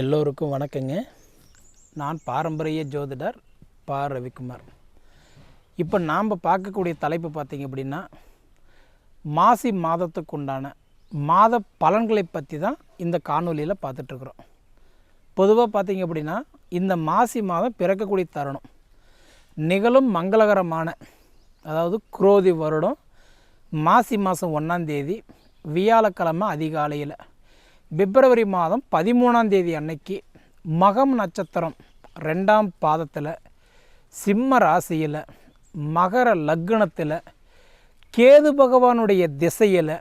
எல்லோருக்கும் வணக்கங்க. நான் பாரம்பரிய ஜோதிடர் பா. ரவிக்குமார். இப்போ நாம் பார்க்கக்கூடிய தலைப்பு பார்த்திங்க அப்படின்னா மாசி மாதத்துக்கு உண்டான மாத பலன்களை பற்றி தான் இந்த காணொலியில் பார்த்துட்ருக்குறோம். பொதுவாக பார்த்திங்க அப்படின்னா இந்த மாசி மாதம் பிறக்கக்கூடிய தருணம். நிகழும் மங்களகரமான அதாவது குரோதி வருடம் மாசி மாதம் ஒன்றாந்தேதி வியாழக்கிழமை அதிகாலையில். பிப்ரவரி மாதம் பதிமூணாம் தேதி அன்னைக்கு மகம் நட்சத்திரம் ரெண்டாம் பாதத்தில் சிம்ம ராசியில் மகர லக்னத்தில் கேது பகவானுடைய திசையில்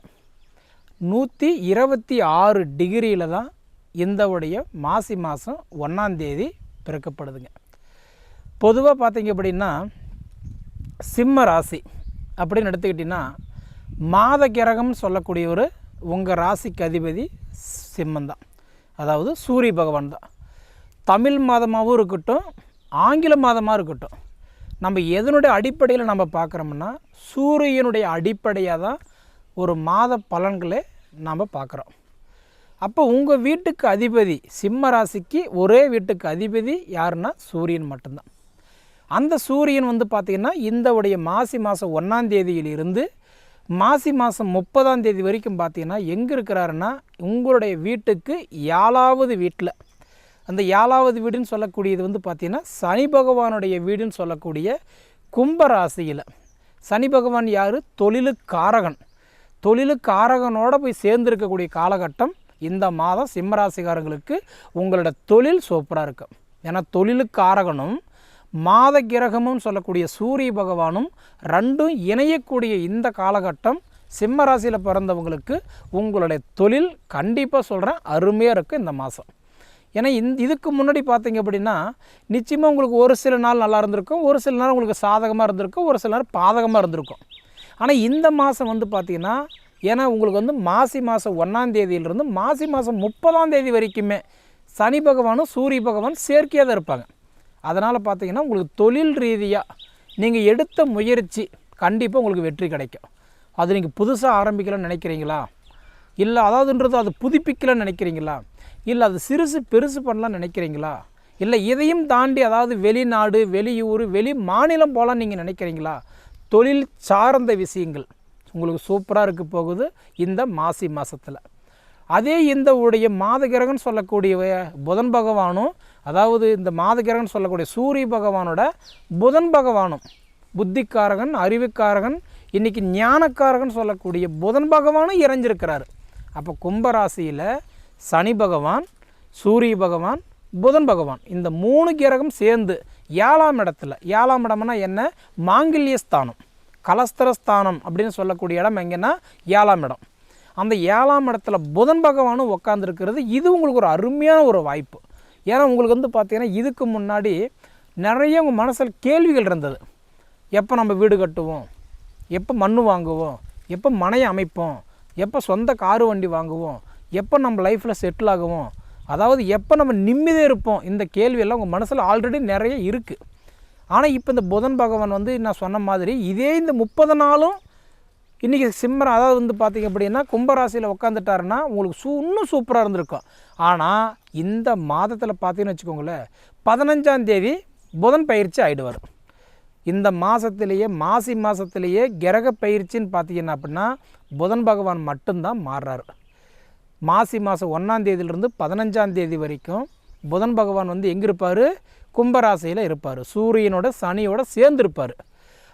நூற்றி இருபத்தி ஆறு டிகிரியில் தான் இந்தவுடைய மாசி மாதம் ஒன்றாந்தேதி பிறக்கப்படுதுங்க. பொதுவாக பார்த்திங்க அப்படின்னா சிம்ம ராசி அப்படின்னு எடுத்துக்கிட்டிங்கன்னா மாத கிரகம்னு சொல்லக்கூடிய ஒரு உங்கள் ராசிக்கு அதிபதி சிம்மந்தான். அதாவது சூரிய பகவான் தான் தமிழ் மாதமாகவும் இருக்கட்டும் ஆங்கில மாதமாக இருக்கட்டும் நம்ம எதனுடைய அடிப்படையில் நம்ம பார்க்குறோம்னா சூரியனுடைய அடிப்படையாக தான் ஒரு மாத பலன்களை நாம் பார்க்குறோம். அப்போ உங்கள் வீட்டுக்கு அதிபதி சிம்ம ராசிக்கு ஒரே வீட்டுக்கு அதிபதி யாருன்னா சூரியன் மட்டும்தான். அந்த சூரியன் வந்து பார்த்திங்கன்னா இந்த உடைய மாசி மாதம் ஒன்றாம் தேதியிலிருந்து மாசி மாதம் முப்பதாம் தேதி வரைக்கும் பார்த்தீங்கன்னா எங்கே இருக்கிறாருன்னா உங்களுடைய வீட்டுக்கு ஏழாவது வீட்டில் அந்த ஏழாவது வீடுன்னு சொல்லக்கூடியது வந்து பார்த்திங்கன்னா சனி பகவானுடைய வீடுன்னு சொல்லக்கூடிய கும்பராசியில். சனி பகவான் யார்? தொழிலுக்காரகன். தொழிலுக்காரகனோடு போய் சேர்ந்துருக்கக்கூடிய காலகட்டம் இந்த மாதம் சிம்மராசிக்காரங்களுக்கு உங்களோட தொழில் சூப்பராக இருக்கும் ஏன்னா தொழிலுக்காரகனும் மாத கிரகமும் சொல்லக்கூடிய சூரிய பகவானும் ரெண்டும் இணையக்கூடிய இந்த காலகட்டம் சிம்ம ராசியில் பிறந்தவங்களுக்கு உங்களுடைய தொழில் கண்டிப்பாக சொல்கிறேன் அருமையாக இருக்கும் இந்த மாதம் ஏன்னா இந்த இதுக்கு முன்னாடி பார்த்தீங்க அப்படின்னா நிச்சயமாக உங்களுக்கு ஒரு சில நாள் நல்லா இருந்திருக்கும் ஒரு சில நாள் உங்களுக்கு சாதகமாக இருந்திருக்கும் ஒரு சில நேரம் பாதகமாக இருந்திருக்கும். ஆனால் இந்த மாதம் வந்து பார்த்திங்கன்னா ஏன்னா உங்களுக்கு வந்து மாசி மாதம் ஒன்றாம் தேதியிலிருந்து மாசி மாதம் முப்பதாம் தேதி வரைக்குமே சனி பகவானும் சூரிய பகவான் செயற்கையாக தான் இருப்பாங்க. அதனால் பார்த்தீங்கன்னா உங்களுக்கு தொழில் ரீதியாக நீங்கள் எடுத்த முயற்சி கண்டிப்பாக உங்களுக்கு வெற்றி கிடைக்கும். அது நீங்கள் புதுசாக ஆரம்பிக்கலாம்னு நினைக்கிறீங்களா? இல்லை அதாவதுன்றது அது புதுப்பிக்கலாம்னு நினைக்கிறீங்களா? இல்லை அது சிறுசு பெருசு பண்ணலாம்னு நினைக்கிறீங்களா? இல்லை இதையும் தாண்டி அதாவது வெளிநாடு வெளியூர் வெளி மாநிலம் போகலான்னு நீங்கள் நினைக்கிறீங்களா? தொழில் சார்ந்த விஷயங்கள் உங்களுக்கு சூப்பராக இருக்க போகுது இந்த மாசி மாதத்தில் அதே இந்த உடைய மாதகிரகன் சொல்லக்கூடிய புதன் பகவானும் அதாவது இந்த மாதகிரகன் சொல்லக்கூடிய சூரிய பகவானோட புதன் பகவானும் புத்திக்காரகன் அறிவுக்காரகன் இன்றைக்கி ஞானக்காரகன் சொல்லக்கூடிய புதன் பகவானும் இறைஞ்சிருக்கிறார். அப்போ கும்பராசியில் சனி பகவான் சூரிய பகவான் புதன் பகவான் இந்த மூணு கிரகம் சேர்ந்து ஏழாம் இடத்துல. ஏழாம் இடம்னா என்ன? மாங்கல்ய ஸ்தானம் கலஸ்தரஸ்தானம் அப்படின்னு சொல்லக்கூடிய இடம் எங்கன்னா ஏழாம் இடம். அந்த ஏழாம் இடத்துல புதன் பகவானும் உட்காந்துருக்கிறது இது உங்களுக்கு ஒரு அருமையான ஒரு வாய்ப்பு. ஏன்னா உங்களுக்கு வந்து பார்த்திங்கன்னா இதுக்கு முன்னாடி நிறைய உங்கள் மனசில் கேள்விகள் இருந்தது. எப்போ நம்ம வீடு கட்டுவோம்? எப்போ மண் வாங்குவோம்? எப்போ மனையை அமைப்போம்? எப்போ சொந்த காரு வண்டி வாங்குவோம்? எப்போ நம்ம லைஃப்பில் செட்டில் ஆகுவோம்? அதாவது எப்போ நம்ம நிம்மதியாக இருப்போம்? இந்த கேள்வியெல்லாம் உங்கள் மனசில் ஆல்ரெடி நிறைய இருக்குது ஆனால் இப்போ இந்த புதன் பகவான் வந்து நான் சொன்ன மாதிரி இதே இந்த முப்பது நாளும் இன்றைக்கி சிம்மரம் அதாவது வந்து பார்த்திங்க அப்படின்னா கும்பராசியில் உட்காந்துட்டாருன்னா உங்களுக்கு சூ இன்னும் சூப்பராக இருந்திருக்கும். ஆனால் இந்த மாதத்தில் பார்த்தீங்கன்னு வச்சுக்கோங்களேன் பதினஞ்சாம் தேதி புதன் பயிற்சி ஆகிடுவார் இந்த மாதத்திலேயே மாசி மாதத்திலேயே கிரக பயிற்சின்னு பார்த்தீங்கன்னா அப்படின்னா புதன் பகவான் மட்டும்தான் மாறுறார். மாசி மாதம் ஒன்றாந்தேதியிலிருந்து பதினஞ்சாந்தேதி பதினஞ்சாம் தேதி வரைக்கும் புதன் பகவான் வந்து எங்கே இருப்பார் கும்பராசியில் இருப்பார். சூரியனோட சனியோட சேர்ந்துருப்பார்.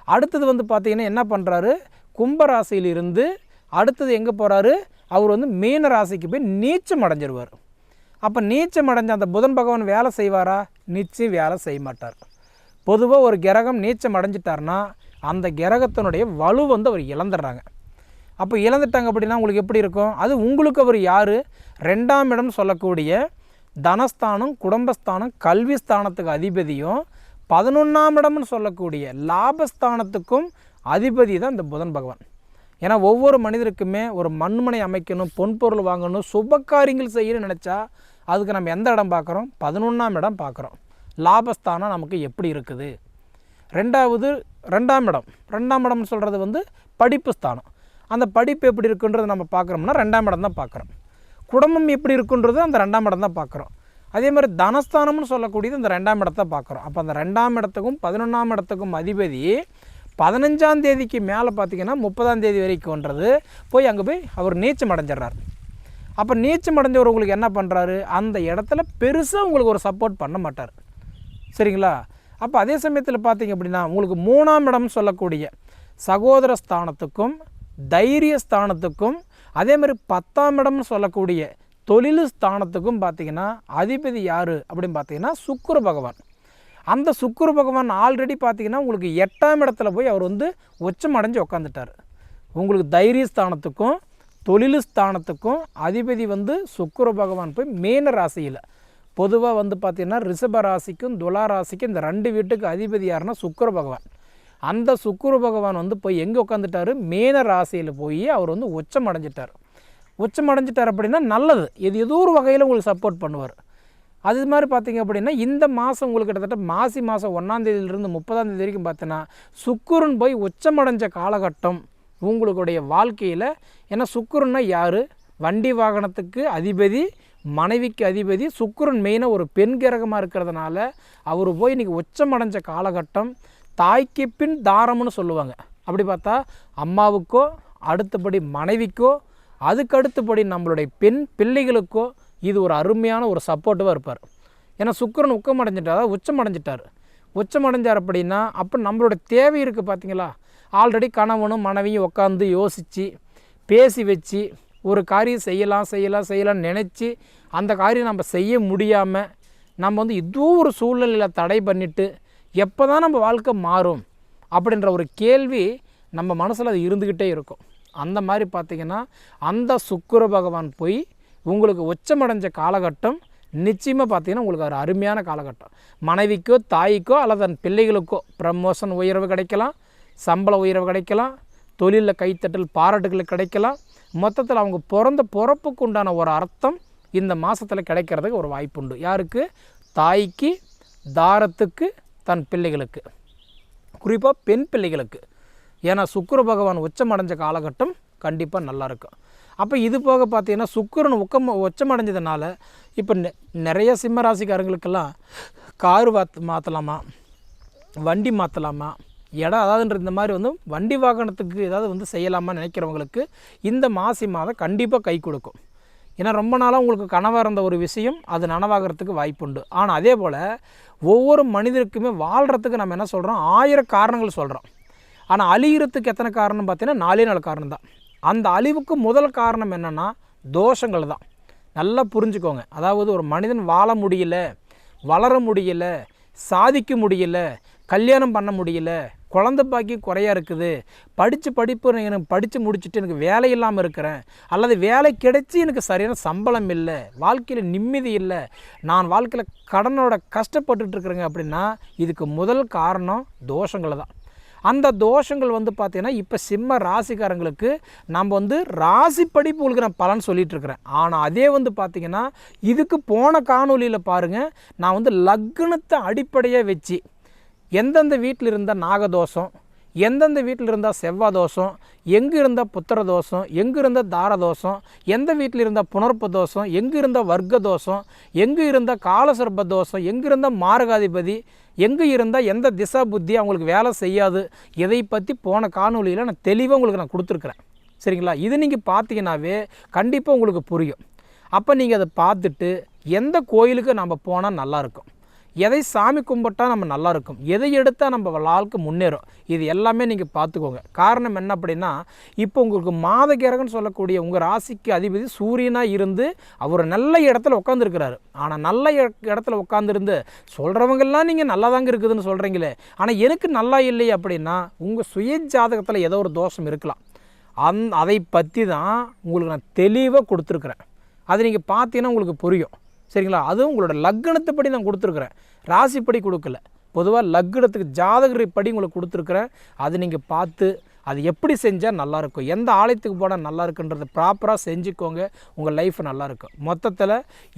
அடுத்தது வந்து பார்த்திங்கன்னா என்ன பண்ணுறாரு கும்பராசியிலிருந்து அடுத்தது எங்கே போகிறாரு அவர் வந்து மீன ராசிக்கு போய் நீச்சம் அடைஞ்சிருவார். அப்போ நீச்சம் அடைஞ்ச அந்த புதன் பகவான் வேலை செய்வாரா? நிச்சயம் வேலை செய்ய மாட்டார். பொதுவாக ஒரு கிரகம் நீச்சம் அடைஞ்சிட்டார்னா அந்த கிரகத்தினுடைய வலு வந்து அவர் இழந்துடுறாங்க. அப்போ இழந்துட்டாங்க அப்படின்னா உங்களுக்கு எப்படி இருக்கும்? அது உங்களுக்கு அவர் யார்? ரெண்டாம் இடம் சொல்லக்கூடிய தனஸ்தானம் குடும்பஸ்தானம் கல்வி ஸ்தானத்துக்கு அதிபதியும் பதினொன்றாம் இடம்னு சொல்லக்கூடிய லாபஸ்தானத்துக்கும் அதிபதி தான் இந்த புதன் பகவான். ஏன்னா ஒவ்வொரு மனிதருக்குமே ஒரு மண்மனை அமைக்கணும் பொன்பொருள் வாங்கணும் சுபக்காரியங்கள் செய்யணும்னு நினச்சா அதுக்கு நம்ம எந்த இடம் பார்க்குறோம்? பதினொன்றாம் இடம் பார்க்குறோம். லாபஸ்தானம் நமக்கு எப்படி இருக்குது? ரெண்டாவது ரெண்டாம் இடம். ரெண்டாம் இடம்னு சொல்கிறது வந்து படிப்பு ஸ்தானம். அந்த படிப்பு எப்படி இருக்குன்றது நம்ம பார்க்குறோம்னா ரெண்டாம் இடம் தான் பார்க்குறோம். குடும்பம் எப்படி இருக்குன்றது அந்த ரெண்டாம் இடம் தான் பார்க்குறோம். அதே மாதிரி தனஸ்தானம்னு சொல்லக்கூடியது இந்த ரெண்டாம் இடத்த பார்க்குறோம். அப்போ அந்த ரெண்டாம் இடத்துக்கும் பதினொன்றாம் இடத்துக்கும் அதிபதி பதினஞ்சாம் தேதிக்கு மேலே பார்த்தீங்கன்னா முப்பதாம் தேதி வரைக்கும்ன்றது போய் அங்கே போய் அவர் நீச்சம் அடைஞ்சிடுறாரு. அப்போ நீச்சம் அடைஞ்சவர் உங்களுக்கு என்ன பண்ணுறாரு அந்த இடத்துல பெருசாக உங்களுக்கு ஒரு சப்போர்ட் பண்ண மாட்டார். சரிங்களா? அப்போ அதே சமயத்தில் பார்த்தீங்க அப்படின்னா உங்களுக்கு மூணாம் இடம் சொல்லக்கூடிய சகோதர ஸ்தானத்துக்கும் தைரிய ஸ்தானத்துக்கும் அதே மாதிரி பத்தாம் இடம்னு சொல்லக்கூடிய தொழில் ஸ்தானத்துக்கும் பார்த்தீங்கன்னா அதிபதி யார் அப்படின்னு பார்த்தீங்கன்னா சுக்கர பகவான். அந்த சுக்குரு பகவான் ஆல்ரெடி பார்த்தீங்கன்னா உங்களுக்கு எட்டாம் இடத்துல போய் அவர் வந்து உச்சம் அடைஞ்சு உக்காந்துட்டார். உங்களுக்கு தைரிய ஸ்தானத்துக்கும் தொழில் ஸ்தானத்துக்கும் அதிபதி வந்து சுக்கிர பகவான் போய் மீன ராசியில். பொதுவாக வந்து பார்த்திங்கன்னா ரிஷப ராசிக்கும் துலா ராசிக்கும் இந்த ரெண்டு வீட்டுக்கு அதிபதி யாருன்னா சுக்கிர பகவான். அந்த சுக்குரு பகவான் வந்து போய் எங்கே உட்காந்துட்டாரு மீன ராசியில் போய் அவர் வந்து உச்சம் அடைஞ்சிட்டார். உச்சம் அடைஞ்சிட்டார் அப்படின்னா நல்லது. இது ஏதோ ஒரு வகையில் உங்களுக்கு சப்போர்ட் பண்ணுவார். அது மாதிரி பார்த்தீங்க அப்படின்னா இந்த மாதம் உங்களுக்கு கிட்டத்தட்ட மாசி மாதம் ஒன்றாந்தேதியிலிருந்து முப்பதாம் தேதி வரைக்கும் பார்த்தீங்கன்னா சுக்குரன் போய் உச்சமடைஞ்ச காலகட்டம் உங்களுடைய வாழ்க்கையில். ஏன்னா சுக்குரன்னா யார்? வண்டி வாகனத்துக்கு அதிபதி மனைவிக்கு அதிபதி சுக்கிரன் மெயினாக ஒரு பெண் கிரகமாக இருக்கிறதுனால அவர் போய் இன்றைக்கி உச்சமடைஞ்ச காலகட்டம் தாய்க்கு பின் தாரம்னு சொல்லுவாங்க. அப்படி பார்த்தா அம்மாவுக்கோ அடுத்தபடி மனைவிக்கோ அதுக்கடுத்தபடி நம்மளுடைய பெண் பிள்ளைகளுக்கோ இது ஒரு அருமையான ஒரு சப்போர்ட்டிவாக இருப்பார். ஏன்னா சுக்கிரன் உக்கம் அடைஞ்சிட்டார் அதாவது உச்சம் அடைஞ்சிட்டார் உச்சம் அடைஞ்சார் அப்படின்னா அப்போ நம்மளோட தேவை இருக்குது பார்த்தீங்களா ஆல்ரெடி கணவனும் மனைவியும் உட்காந்து யோசித்து பேசி வச்சு ஒரு காரியம் செய்யலாம் செய்யலாம் செய்யலாம்னு நினச்சி அந்த காரியம் நம்ம செய்ய முடியாமல் நம்ம வந்து இதோ ஒரு சூழ்நிலையில் தடை பண்ணிவிட்டு எப்போ தான் நம்ம வாழ்க்கை மாறும் அப்படின்ற ஒரு கேள்வி நம்ம மனசில் அது இருந்துக்கிட்டே இருக்கும். அந்த மாதிரி பார்த்திங்கன்னா அந்த சுக்கிர பகவான் போய் உங்களுக்கு உச்சமடைஞ்ச காலகட்டம் நிச்சயமாக பார்த்தீங்கன்னா உங்களுக்கு ஒரு அருமையான காலகட்டம். மனைவிக்கோ தாய்க்கோ அல்லது தன் பிள்ளைகளுக்கோ ப்ரமோஷன் உயர்வு கிடைக்கலாம் சம்பள உயர்வு கிடைக்கலாம் தொழிலில் கைத்தட்டல் பாராட்டுகள் கிடைக்கலாம். மொத்தத்தில் அவங்க பிறந்த பிறப்புக்கு உண்டான ஒரு அர்த்தம் இந்த மாதத்தில் கிடைக்கிறதுக்கு ஒரு வாய்ப்புண்டு. யாருக்கு? தாய்க்கு தாரத்துக்கு தன் பிள்ளைகளுக்கு. குறிப்பாக பெண் பிள்ளைகளுக்கு. ஏன்னா சுக்கர பகவான் உச்சமடைஞ்ச காலகட்டம் கண்டிப்பாக நல்லாயிருக்கும் அப்போ இது போக பார்த்தீங்கன்னா சுக்கரன் உக்கம் உச்சமடைஞ்சதுனால இப்போ நெ நிறைய சிம்ம ராசிக்காரங்களுக்கெல்லாம் கார் வாத் மாற்றலாமா வண்டி மாற்றலாமா இடம் அதாவதுன்ற இந்த மாதிரி வந்து வண்டி வாகனத்துக்கு ஏதாவது வந்து செய்யலாமா நினைக்கிறவங்களுக்கு இந்த மாசி மாதம் கண்டிப்பாக கை கொடுக்கும். ஏன்னா ரொம்ப நாளாக உங்களுக்கு கனவாக இருந்த ஒரு விஷயம் அது நனவாகிறதுக்கு வாய்ப்புண்டு ஆனால் அதே போல் ஒவ்வொரு மனிதருக்குமே வாழ்கிறதுக்கு நம்ம என்ன சொல்கிறோம் ஆயிரம் காரணங்கள் சொல்கிறோம் ஆனால் அழிகிறதுக்கு எத்தனை காரணம் பார்த்தீங்கன்னா நாலே நாலு காரணம் தான் அந்த அழிவுக்கு முதல் காரணம் என்னென்னா தோஷங்கள் தான். நல்லா புரிஞ்சுக்கோங்க. அதாவது ஒரு மனிதன் வாழ முடியல வளர முடியல சாதிக்க முடியல கல்யாணம் பண்ண முடியல குழந்த பாக்கி குறையா இருக்குது படித்து படிப்பு எனக்கு படித்து முடிச்சுட்டு எனக்கு வேலை இல்லாமல் இருக்கிறேன் அல்லது வேலை கிடைச்சி எனக்கு சரியான சம்பளம் இல்லை வாழ்க்கையில் நிம்மதி இல்லை நான் வாழ்க்கையில் கடனோட கஷ்டப்பட்டுட்டு இருக்கிறேங்க அப்படின்னா இதுக்கு முதல் காரணம் தோஷங்களை தான். அந்த தோஷங்கள் வந்து பார்த்திங்கன்னா இப்போ சிம்ம ராசிக்காரங்களுக்கு நம்ம வந்து ராசி படிப்பு உங்களுக்கு நான் பலன் சொல்லிகிட்ருக்குறேன் ஆனால் அதே வந்து பார்த்திங்கன்னா இதுக்கு போன காணொலியில் பாருங்கள் நான் வந்து லக்னத்தை அடிப்படையாக வச்சு எந்தெந்த வீட்டில் இருந்தால் நாகதோஷம் எந்தெந்த வீட்டில் இருந்தால் செவ்வாய் தோஷம் எங்கே இருந்தால் புத்திர தோஷம் எங்கே இருந்தால் தார தோஷம் எந்த வீட்டில் இருந்தால் புனர்ப்பு தோஷம் எங்கே இருந்தால் வர்க்க தோஷம் எங்கே இருந்தால் காலசர்ப்ப தோஷம் எங்கே இருந்தால் மாரகாதிபதி எங்கே இருந்தால் எந்த திசா புத்தி அவங்களுக்கு வேலை செய்யாது இதை பற்றி போன காணொலியில் நான் தெளிவாக உங்களுக்கு நான் கொடுத்துருக்குறேன். சரிங்களா? இது நீங்கள் பார்த்தீங்கன்னாவே கண்டிப்பாக உங்களுக்கு புரியும். அப்போ நீங்கள் அதை பார்த்துட்டு எந்த கோயிலுக்கு நம்ம போனால் நல்லாயிருக்கும் எதை சாமி கும்பிட்டா நம்ம நல்லா இருக்கும்? எதை எடுத்தால் நம்ம வாழ்க்கை முன்னேறும்? இது எல்லாமே நீங்கள் பார்த்துக்கோங்க. காரணம் என்ன அப்படின்னா இப்போ உங்களுக்கு மாத கிரகன்னு சொல்லக்கூடிய உங்கள் ராசிக்கு அதிபதி சூரியனாக இருந்து அவர் நல்ல இடத்துல உட்காந்துருக்கிறாரு ஆனால் நல்ல இடத்துல உட்காந்துருந்து சொல்கிறவங்கெல்லாம் நீங்கள் நல்லா தாங்க இருக்குதுன்னு சொல்கிறீங்களே ஆனால் எனக்கு நல்லா இல்லையே அப்படின்னா உங்கள் சுய ஜாதகத்தில் ஏதோ ஒரு தோஷம் இருக்கலாம். அந் அதை பற்றி தான் உங்களுக்கு நான் தெளிவாக கொடுத்துருக்குறேன். அது நீங்கள் பார்த்தீங்கன்னா உங்களுக்கு புரியும். சரிங்களா? அதுவும் உங்களோட லக்னத்துப்படி நான் கொடுத்துருக்குறேன். ராசிப்படி கொடுக்கல. பொதுவாக லக்னத்துக்கு ஜாதகரை படி உங்களுக்கு கொடுத்துருக்குறேன். அது நீங்கள் பார்த்து அது எப்படி செஞ்சால் நல்லாயிருக்கும்? எந்த ஆலயத்துக்கு போனால் நல்லா இருக்குன்றதை ப்ராப்பராக செஞ்சுக்கோங்க. உங்கள் லைஃப் நல்லாயிருக்கும். மொத்தத்தில்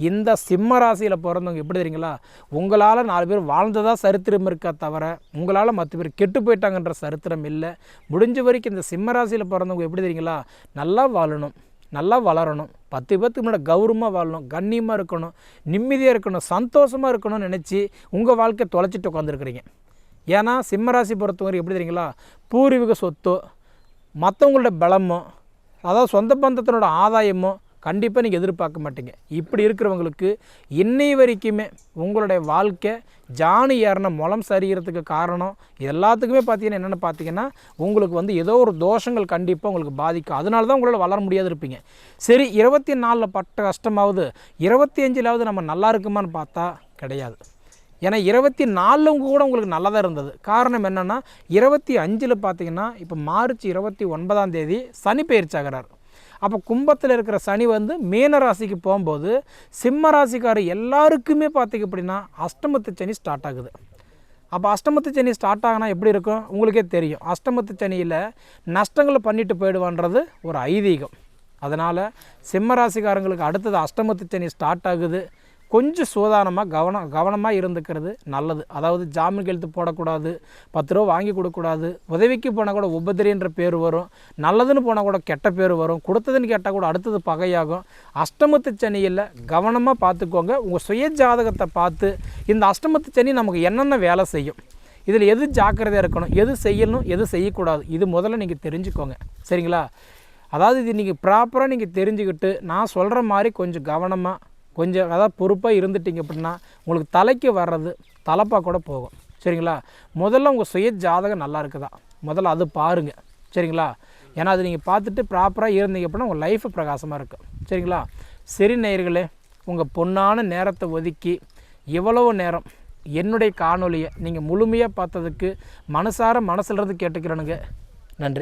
இந்த சிம்ம ராசியில் பிறந்தவங்க எப்படி தெரியுங்களா? உங்களால் நாலு பேர் வாழ்ந்ததாக சரித்திரம் இருக்கா தவிர உங்களால் மற்ற பேர் கெட்டு போயிட்டாங்கன்ற சரித்திரம் இல்லை. முடிஞ்ச வரைக்கும் இந்த சிம்ம ராசியில் பிறந்தவங்க எப்படி தெரியுங்களா? நல்லா வாழணும். நல்லா வளரணும். பத்து பேர்த்துக்கு முன்னாடி கௌரவமாக வாழணும் கண்ணியமாக இருக்கணும் நிம்மதியாக இருக்கணும் சந்தோஷமாக இருக்கணும்னு நினச்சி உங்கள் வாழ்க்கை தொலைச்சிட்டு உட்காந்துருக்குறீங்க ஏன்னா சிம்மராசி பொறுத்தவரை எப்படி தெரியுங்களா? பூர்வீக சொத்தோ மற்றவங்களோட பலமோ அதாவது சொந்த பந்தத்தினோட ஆதாயமோ கண்டிப்பாக நீங்கள் எதிர்பார்க்க மாட்டீங்க. இப்படி இருக்கிறவங்களுக்கு இன்னை வரைக்குமே உங்களுடைய வாழ்க்கை ஜானு ஏறின முளம் சரிகிறதுக்கு காரணம் இது எல்லாத்துக்குமே பார்த்தீங்கன்னா என்னென்னு பார்த்தீங்கன்னா உங்களுக்கு வந்து ஏதோ ஒரு தோஷங்கள் கண்டிப்பாக உங்களுக்கு பாதிக்கும். அதனால தான் உங்களால் வளர முடியாது இருப்பீங்க. சரி இருபத்தி நாலில் பட்ட கஷ்டமாவது இருபத்தி அஞ்சிலாவது நம்ம நல்லா இருக்குமான்னு பார்த்தா கிடையாது. ஏன்னா இருபத்தி நாலில் கூட உங்களுக்கு நல்லா தான் இருந்தது. காரணம் என்னென்னா இருபத்தி அஞ்சில் பார்த்தீங்கன்னா இப்போ மார்ச் இருபத்தி ஒன்பதாம் தேதி சனி பயிற்சி ஆகிறார். அப்போ கும்பத்தில் இருக்கிற சனி வந்து மீன ராசிக்கு போகும்போது சிம்ம ராசிக்காரர் எல்லாருக்குமே பார்த்திங்க அப்படின்னா அஷ்டமத்து சனி ஸ்டார்ட் ஆகுது. அப்போ அஷ்டமத்து சனி ஸ்டார்ட் ஆகினா எப்படி இருக்கும்? உங்களுக்கே தெரியும். அஷ்டமத்து சனியில் நஷ்டங்களை பண்ணிட்டு போயிடுவான்றது ஒரு ஐதீகம். அதனால் சிம்ம ராசிக்காரங்களுக்கு அடுத்தது அஷ்டமத்து சனி ஸ்டார்ட் ஆகுது. கொஞ்சம் சூதானமாக கவனம் கவனமாக இருந்துக்கிறது நல்லது. அதாவது ஜாமீன் கெழுத்து போடக்கூடாது பத்து ரூபா வாங்கி கொடுக்கக்கூடாது உதவிக்கு போனால் கூட உபதிரின்ற பேர் வரும் நல்லதுன்னு போனால் கூட கெட்ட பேர் வரும் கொடுத்ததுன்னு கேட்டால் கூட அடுத்தது பகையாகும். அஷ்டமத்து சனியில் கவனமாக பார்த்துக்கோங்க. உங்கள் சுய ஜாதகத்தை பார்த்து இந்த அஷ்டமத்து சனி நமக்கு என்னென்ன வேலை செய்யும் இதில் எது ஜாக்கிரதையாக இருக்கணும் எது செய்யணும் எது செய்யக்கூடாது இது முதல்ல நீங்கள் தெரிஞ்சுக்கோங்க. சரிங்களா? அதாவது இது நீங்கள் ப்ராப்பராக நீங்கள் தெரிஞ்சுக்கிட்டு நான் சொல்கிற மாதிரி கொஞ்சம் கவனமாக கொஞ்சம் அதாவது பொறுப்பாக இருந்துட்டீங்க அப்படின்னா உங்களுக்கு தலைக்கு வர்றது தலைப்பாக கூட போகும். சரிங்களா? முதல்ல உங்கள் சுய ஜாதகம் நல்லா இருக்குதா? முதல்ல அது பாருங்கள் சரிங்களா? ஏன்னா அது நீங்கள் பார்த்துட்டு ப்ராப்பராக இருந்தீங்க அப்படின்னா உங்கள் லைஃப் பிரகாசமாக இருக்கும் சரிங்களா? சரி நேயர்களே உங்கள் பொன்னான நேரத்தை ஒதுக்கி இவ்வளவு நேரம் என்னுடைய காணொலியை நீங்கள் முழுமையாக பார்த்ததுக்கு மனசார மனசுலேருந்து கேட்டுக்கிறேனுங்க. நன்றி.